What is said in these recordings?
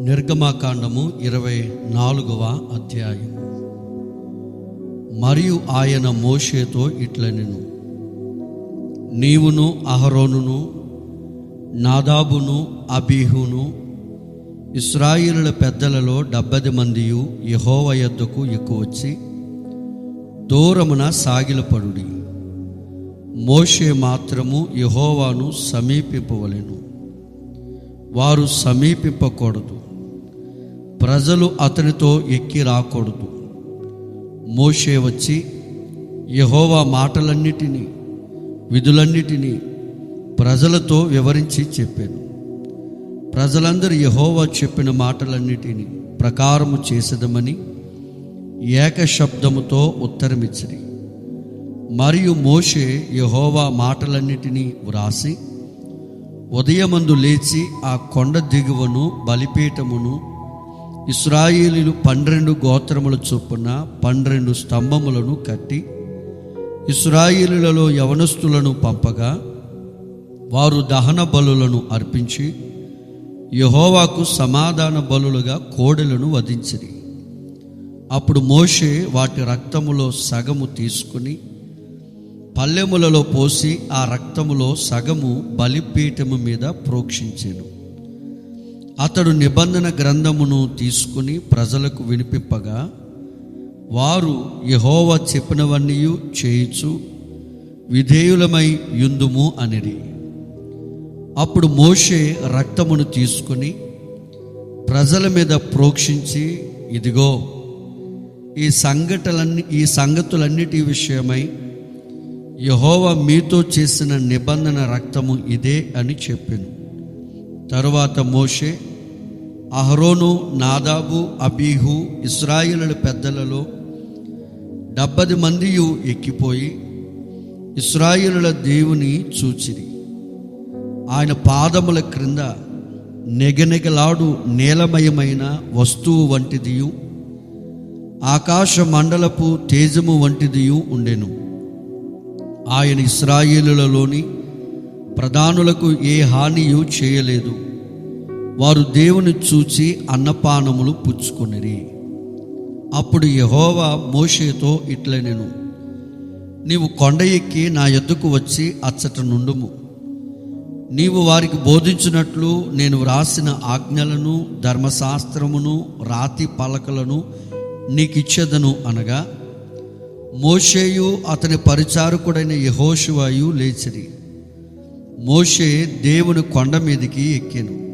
నిర్గమాకాండము ఇరవై నాలుగవ అధ్యాయం. మరియు ఆయన మోషేతో ఇట్లనెను నీవును అహరోనును నాదాబును అబీహును ఇస్రాయిలుల పెద్దలలో డెబ్బది మందియు యహోవ యొద్దకు ఎక్కువచ్చి దూరమున సాగిలపడుడి. మోషే మాత్రము యహోవాను సమీపింపవలెను. వారు సమీపింపకూడదు. ప్రజలు అతనితో ఎక్కి రాకూడదు. మోషే వచ్చి యహోవా మాటలన్నిటినీ విధులన్నిటినీ ప్రజలతో వివరించి చెప్పాను. ప్రజలందరూ యహోవా చెప్పిన మాటలన్నిటినీ ప్రకారము చేసేదమని ఏక శబ్దముతో ఉత్తరమిచ్చిరి. మరియు మోషే యహోవా మాటలన్నిటినీ వ్రాసి ఉదయమందు లేచి ఆ కొండ దిగువను బలిపీఠమును ఇస్రాయేలీలు పన్నెండు గోత్రముల చొప్పున పన్నెండు స్తంభములను కట్టి ఇస్రాయేలులలో యవనస్తులను పంపగా వారు దహన బలులను అర్పించి యహోవాకు సమాధాన బలులుగా కోడెలను వధించిరి. అప్పుడు మోషే వాటి రక్తములో సగము తీసుకుని పల్లెములలో పోసి ఆ రక్తములో సగము బలిపీఠము మీద ప్రోక్షించాను. అతడు నిబంధన గ్రంథమును తీసుకుని ప్రజలకు వినిపింపగా వారు యహోవ చెప్పినవన్నీ చేయించు విధేయులమై యుందుము అనిరి. అప్పుడు మోషే రక్తమును తీసుకుని ప్రజల మీద ప్రోక్షించి ఇదిగో ఈ సంఘటనలన్నీ ఈ సంగతులన్నిటి విషయమై యహోవ మీతో చేసిన నిబంధన రక్తము ఇదే అని చెప్పాను. తరువాత మోషే అహరోను నాదాబు అబీహు ఇస్రాయిల పెద్దలలో డెబ్బది మందియు ఎక్కిపోయి ఇస్రాయిలుల దేవుని చూచిరి. ఆయన పాదముల క్రింద నెగనెగలాడు నీలమయమైన వస్తువు వంటిదియు ఆకాశ మండలపు తేజము వంటిదియు ఉండెను. ఆయన ఇస్రాయిలులలోని ప్రధానులకు ఏ హానియు చేయలేదు. వారు దేవుని చూచి అన్నపానములు పుచ్చుకొనిరి. అప్పుడు యహోవా మోషేతో ఇట్లనెను నీవు కొండ ఎక్కి నా ఎద్దుకు వచ్చి అచ్చట నుండుము. నీవు వారికి బోధించినట్లు నేను వ్రాసిన ఆజ్ఞలను ధర్మశాస్త్రమును రాతి పలకలను నీకిచ్చేదను అనగా మోషేయు అతని పరిచారకుడైన యహోశివాయు లేచిరి. మోషే దేవుని కొండ మీదికి ఎక్కాను.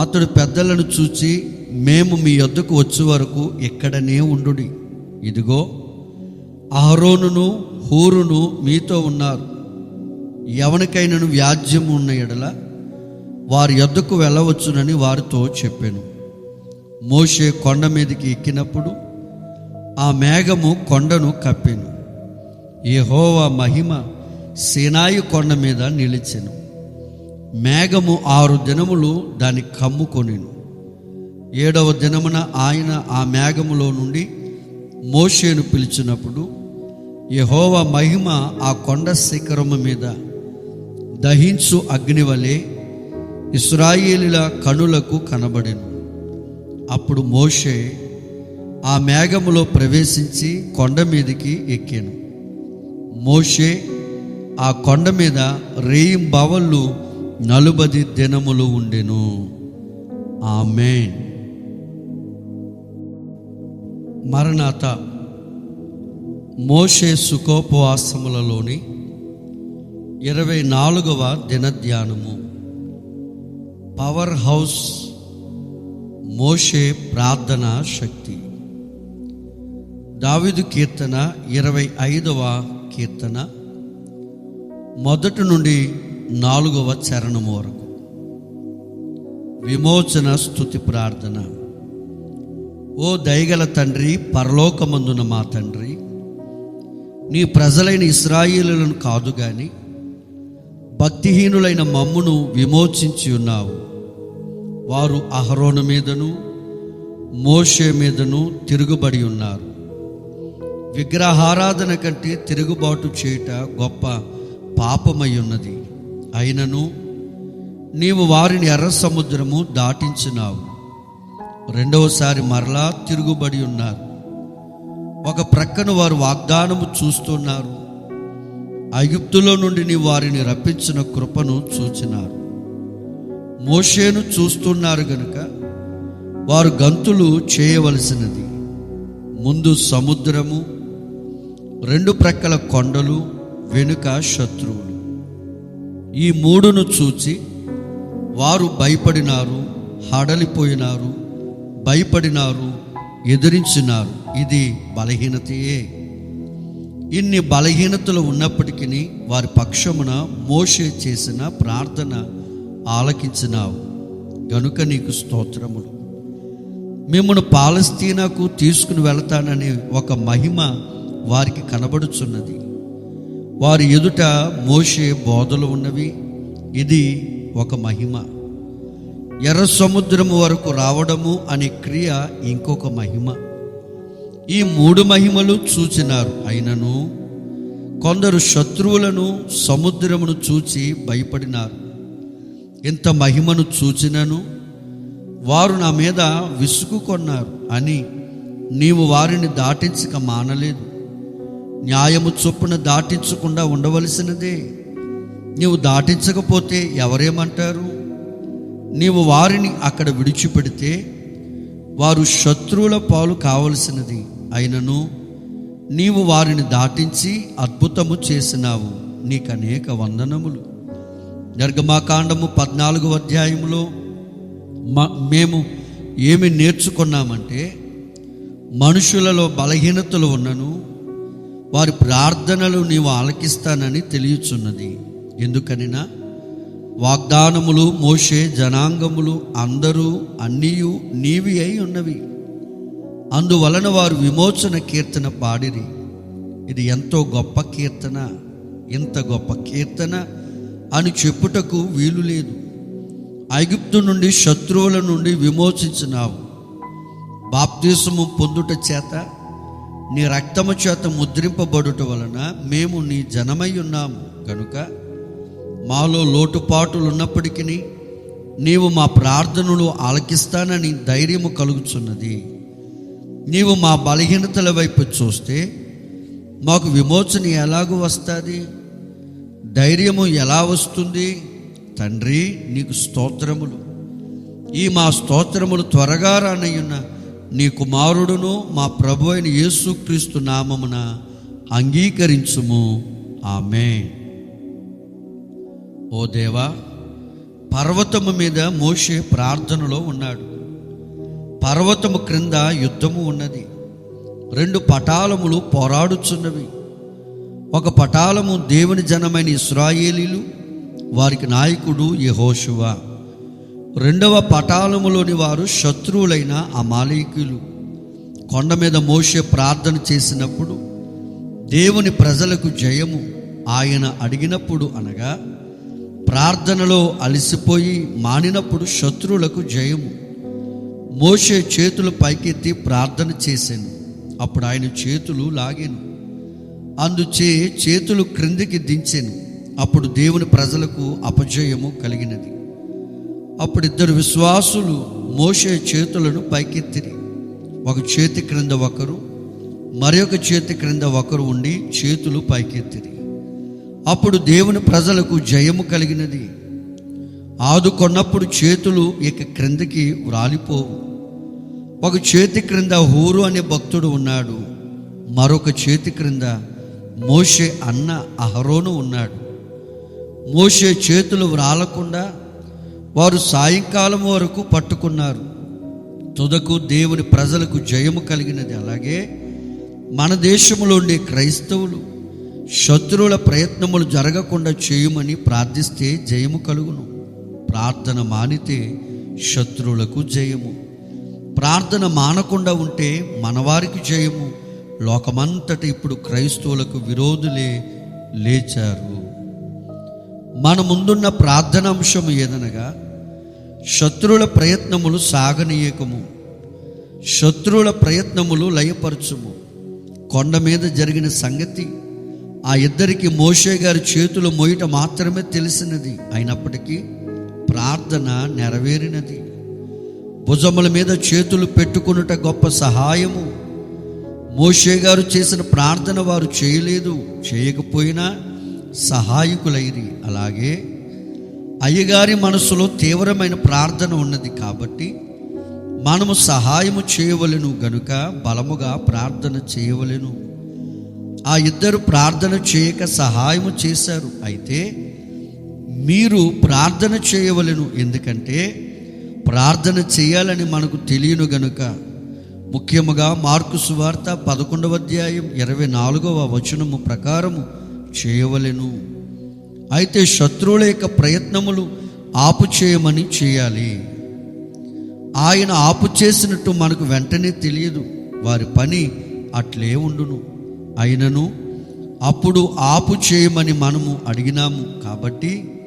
అతడు పెద్దలను చూచి మేము మీ యొద్దకు వచ్చే వరకు ఇక్కడనే ఉండుడి. ఇదిగో అహరోనును హూరును మీతో ఉన్నారు. ఎవరికైనాను వ్యాజ్యం ఉన్న ఎడల వారి యొద్దకు వెళ్ళవచ్చునని వారితో చెప్పాను. మోషే కొండ మీదకి ఎక్కినప్పుడు ఆ మేఘము కొండను కప్పాను. ఏహోవా మహిమ సీనాయి కొండ మీద నిలిచెను. మేఘము ఆరు దినములు దాన్ని కమ్ముకొనిను ఏడవ దినమున ఆయన ఆ మేఘములో నుండి మోషేను పిలిచినప్పుడు యహోవ మహిమ ఆ కొండ శిఖరము మీద దహించు అగ్నివలే ఇస్రాయేలీల కనులకు కనబడెను. అప్పుడు మోషే ఆ మేఘములో ప్రవేశించి కొండ మీదకి ఎక్కాను. మోషే ఆ కొండ మీద రేయిం బవళ్ళు నలుబది దినములు ఉండెను. ఆమె మరణాత మోషే సుఖోపవాసములలోని ఇరవై నాలుగవ దినధ్యానము. పవర్ హౌస్ మోషే ప్రార్థన శక్తి. దావిదు కీర్తన ఇరవై ఐదవ కీర్తన. మొదటి నుండి నాలుగవ చరణము వరకు. విమోచన స్థుతి ప్రార్థన. ఓ దయగల తండ్రి పరలోకమందున మా తండ్రి నీ ప్రజలైన ఇస్రాయిలులను కాదు కానీ భక్తిహీనులైన మమ్మును విమోచించి ఉన్నావు. వారు అహరోను మీదను మోషే మీదను తిరుగుబడి ఉన్నారు. విగ్రహారాధన కంటే తిరుగుబాటు చేయుట గొప్ప పాపమై ఉన్నది అయినను నీవు వారిని ఎర్ర సముద్రము దాటించినావు. రెండవసారి మరలా తిరుగుబడి ఉన్నారు. ఒక ప్రక్కన వారు వాగ్దానము చూస్తున్నారు. ఐగుప్తులో నుండి నీ వారిని రప్పించిన కృపను చూచినారు. మోషేను చూస్తున్నారు గనుక వారు గంతులు చేయవలసినది. ముందు సముద్రము రెండు ప్రక్కల కొండలు వెనుక శత్రువులు. ఈ మూడును చూచి వారు భయపడినారు హడలిపోయినారు భయపడినారు ఎదిరించినారు. ఇది బలహీనతయే. ఇన్ని బలహీనతలు ఉన్నప్పటికీ వారి పక్షమున మోషే చేసిన ప్రార్థన ఆలకించినావు. గనుక నీకు స్తోత్రములు. మిమ్మను పాలస్తీనాకు తీసుకుని వెళతాననే ఒక మహిమ వారికి కనబడుచున్నది. వారి ఎదుట మోషే బోధలు ఉన్నవి. ఇది ఒక మహిమ. ఎర్ర సముద్రము వరకు రావడము అనే క్రియ ఇంకొక మహిమ. ఈ మూడు మహిమలు చూచినారు. అయినను కొందరు శత్రువులను సముద్రమును చూచి భయపడినారు. ఇంత మహిమను చూచినను వారు నా మీద విసుగు కొన్నారు అని నీవు వారిని దాటించక మానలేదు. న్యాయము చొప్పున దాటించకుండా ఉండవలసినదే. నీవు దాటించకపోతే ఎవరేమంటారు? నీవు వారిని అక్కడ విడిచిపెడితే వారు శత్రువుల పాలు కావలసినది. అయినను నీవు వారిని దాటించి అద్భుతము చేసినావు. నీకు అనేక వందనములు. నిర్గమాకాండము పద్నాలుగు అధ్యాయంలో మ- మేము ఏమి నేర్చుకున్నామంటే మనుషులలో బలహీనతలు ఉన్నను వారి ప్రార్థనలు నీవు ఆలకిస్తానని తెలియచున్నది. ఎందుకనినా వాగ్దానములు మోషే జనాంగములు అందరూ అన్నీయు నీవి అయి ఉన్నవి. అందువలన వారు విమోచన కీర్తన పాడిరి. ఇది ఎంతో గొప్ప కీర్తన ఇంత గొప్ప కీర్తన అని చెప్పుటకు వీలు లేదు. ఐగుప్తు నుండి శత్రువుల నుండి విమోచించినావు. బాప్తీసము పొందుట చేత నీ రక్తము చేత ముద్రింపబడుట వలన మేము నీ జనమై ఉన్నాము. కనుక మాలో లోటుపాటులు ఉన్నప్పటికీ నీవు మా ప్రార్థనలు ఆలకిస్తానని ధైర్యము కలుగుచున్నది. నీవు మా బలహీనతల వైపు చూస్తే మాకు విమోచన ఎలాగూ వస్తుంది? ధైర్యము ఎలా వస్తుంది? తండ్రి నీకు స్తోత్రములు. ఈ మా స్తోత్రములు త్వరగా రానయ్యున్నా నీ కుమారుడును మా ప్రభు అయిన యేసుక్రీస్తు నామమున అంగీకరించుము. ఆమె ఓ దేవా పర్వతము మీద మోషే ప్రార్థనలో ఉన్నాడు. పర్వతము క్రింద యుద్ధము ఉన్నది. రెండు పటాలములు పోరాడుచున్నవి. ఒక పటాలము దేవుని జనమైన ఇస్రాయేలీలు వారికి నాయకుడు యెహోషువ. రెండవ పటాలములోని వారు శత్రువులైన అమాలేకులు కొండ మీద మోసే ప్రార్థన చేసినప్పుడు దేవుని ప్రజలకు జయము ఆయన అడిగినప్పుడు అనగా ప్రార్థనలో అలసిపోయి మానినప్పుడు శత్రువులకు జయము. మోసే చేతులు పైకెత్తి ప్రార్థన చేశాను అప్పుడు ఆయన చేతులు లాగాను. అందుచే చేతులు క్రిందికి దించాను. అప్పుడు దేవుని ప్రజలకు అపజయము కలిగినది. అప్పుడు ఇద్దరు విశ్వాసులు మోసే చేతులను పైకెత్తిరి. ఒక చేతి క్రింద ఒకరు మరొక చేతి క్రింద ఒకరు ఉండి చేతులు పైకెత్తిరి. అప్పుడు దేవుని ప్రజలకు జయము కలిగినది. ఆదుకొన్నప్పుడు చేతులు ఇక క్రిందకి రాలిపోవు ఒక చేతి క్రింద హూరు అనే భక్తుడు ఉన్నాడు. మరొక చేతి క్రింద మోషే అన్న అహరోను ఉన్నాడు. మోషే చేతులు వ్రాలకుండా వారు సాయంకాలం వరకు పట్టుకున్నారు. తుదకు దేవుని ప్రజలకు జయము కలిగినది. అలాగే మన దేశంలో ఉండే క్రైస్తవులు శత్రువుల ప్రయత్నములు జరగకుండా చేయమని ప్రార్థిస్తే జయము కలుగును. ప్రార్థన మానితే శత్రువులకు జయము. ప్రార్థన మానకుండా ఉంటే మనవారికి జయము. లోకమంతట ఇప్పుడు క్రైస్తవులకు విరోధులే లేచారు. మన ముందున్న ప్రార్థన అంశం ఏదనగా శత్రువుల ప్రయత్నములు సాగనీయకము. శత్రువుల ప్రయత్నములు లయపరచుము. కొండ మీద జరిగిన సంగతి ఆ ఇద్దరికి మోషే గారి చేతులు మోయట మాత్రమే తెలిసినది. అయినప్పటికీ ప్రార్థన నెరవేరినది. భుజముల మీద చేతులు పెట్టుకునుట గొప్ప సహాయము. మోషే గారు చేసిన ప్రార్థన వారు చేయలేదు. చేయకపోయినా సహాయకులైరి. అలాగే అయ్యగారి మనసులో తీవ్రమైన ప్రార్థన ఉన్నది కాబట్టి మనము సహాయము చేయవలెను గనుక బలముగా ప్రార్థన చేయవలెను. ఆ ఇద్దరు ప్రార్థన చేయక సహాయము చేశారు. అయితే మీరు ప్రార్థన చేయవలెను. ఎందుకంటే ప్రార్థన చేయాలని మనకు తెలియను గనుక ముఖ్యముగా మార్కు సువార్త పదకొండవ అధ్యాయం ఇరవై నాలుగవ వచనము ప్రకారము చేయవలెను. అయితే శత్రువుల యొక్క ప్రయత్నములు ఆపు చేయమని చేయాలి. ఆయన ఆపు చేసినట్టు మనకు వెంటనే తెలియదు. వారి పని అట్లే ఉండును. అయినను అప్పుడు ఆపు చేయమని మనము అడిగినాము కాబట్టి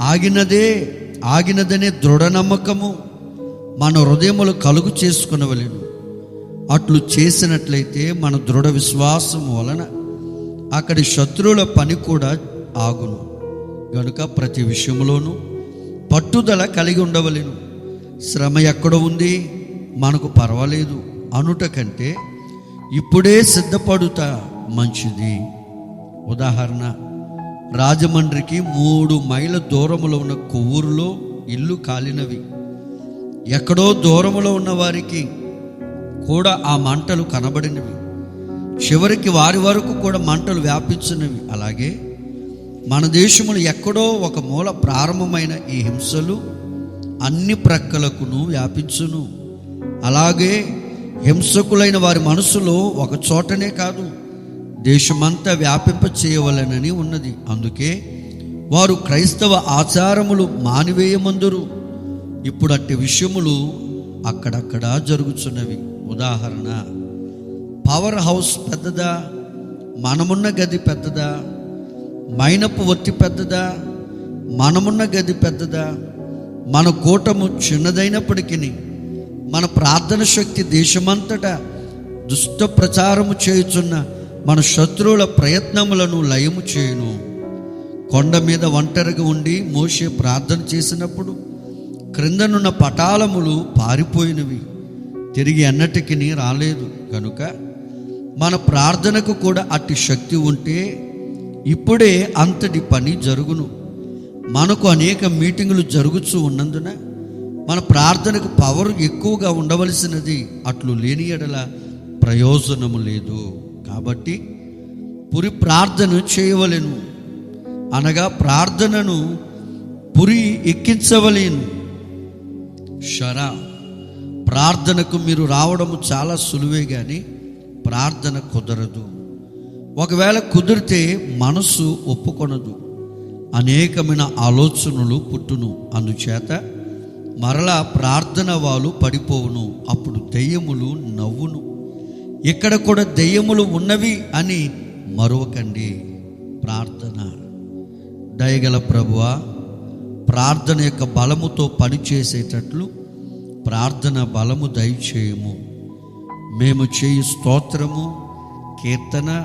ఆగినదే ఆగినదనే దృఢ నమ్మకము మన హృదయములు కలుగు చేసుకునవలను. అట్లు చేసినట్లయితే మన దృఢ విశ్వాసం వలన అక్కడి శత్రువుల పని కూడా ఆగును. గనుక ప్రతి విషయంలోనూ పట్టుదల కలిగి ఉండవలను. శ్రమ ఎక్కడ ఉంది? మనకు పర్వాలేదు. అనుట కంటే ఇప్పుడే సిద్ధపడుట మంచిది. ఉదాహరణ రాజమండ్రికి మూడు మైళ్ళ దూరంలో ఉన్న కొవ్వూరులో ఇల్లు కాలినవి. ఎక్కడో దూరంలో ఉన్న వారికి కూడా ఆ మంటలు కనబడినవి. చివరికి వారి వరకు కూడా మంటలు వ్యాపించినవి. అలాగే మన దేశములు ఎక్కడో ఒక మూల ప్రారంభమైన ఈ హింసలు అన్ని ప్రక్కలకును వ్యాపించును. అలాగే హింసకులైన వారి మనసులో ఒక చోటనే కాదు దేశమంతా వ్యాపింప చేయవలనని ఉన్నది. అందుకే వారు క్రైస్తవ ఆచారములు మానివేయమందురు. ఇప్పుడు అట్టి విషయములు అక్కడక్కడ జరుగుతున్నవి ఉదాహరణ పవర్ హౌస్ పెద్దదా? మనమున్న గది పెద్దదా? మైనపు ఒత్తి పెద్దదా? మనమున్న గది పెద్దదా? మన కూటము చిన్నదైనప్పటికీ మన ప్రార్థన శక్తి దేశమంతటా దుష్ట ప్రచారము చేయుచున్న మన శత్రువుల ప్రయత్నములను లయము చేయును. కొండ మీద ఒంటరిగా ఉండి మోసే ప్రార్థన చేసినప్పుడు క్రిందనున్న పటాలములు పారిపోయినవి. తిరిగి ఎన్నటికి రాలేదు. కనుక మన ప్రార్థనకు కూడా అట్టి శక్తి ఉంటే ఇప్పుడే అంతటి పని జరుగును. మనకు అనేక మీటింగులు జరుగుతూ ఉన్నందున మన ప్రార్థనకు పవర్ ఎక్కువగా ఉండవలసినది అట్లు లేని ఎడల ప్రయోజనము లేదు. కాబట్టి పురి ప్రార్థన చేయవలేను. అనగా ప్రార్థనను పురి ఎక్కించవలేను. షరా ప్రార్థనకు మీరు రావడము చాలా సులువే కానీ ప్రార్థన కుదరదు. ఒకవేళ కుదిరితే మనసు ఒప్పుకొనదు. అనేకమైన ఆలోచనలు పుట్టును. అందుచేత మరలా ప్రార్థన వాళ్ళు పడిపోవును. అప్పుడు దెయ్యములు నవ్వును. ఇక్కడ కూడా దెయ్యములు ఉన్నవి అని మరొకండి ప్రార్థన. దయగల ప్రభువా ప్రార్థన యొక్క బలముతో పనిచేసేటట్లు ప్రార్థన బలము దయచేయము. మేము చేయు స్తోత్రము కీర్తన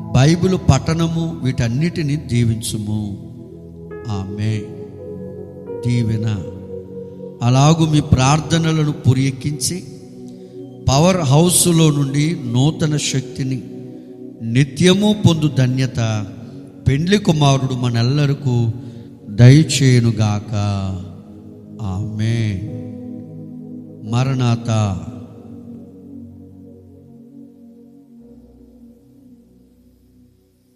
బైబిల్ పఠనము వీటన్నిటిని దీవించుము. ఆమె దీవెన. అలాగు మీ ప్రార్థనలను పురియెక్కించి పవర్ హౌస్లో నుండి నూతన శక్తిని నిత్యము పొందు ధన్యత పెండ్లి కుమారుడు మనెల్లరకు దయచేయునుగాక. ఆమె మరణాత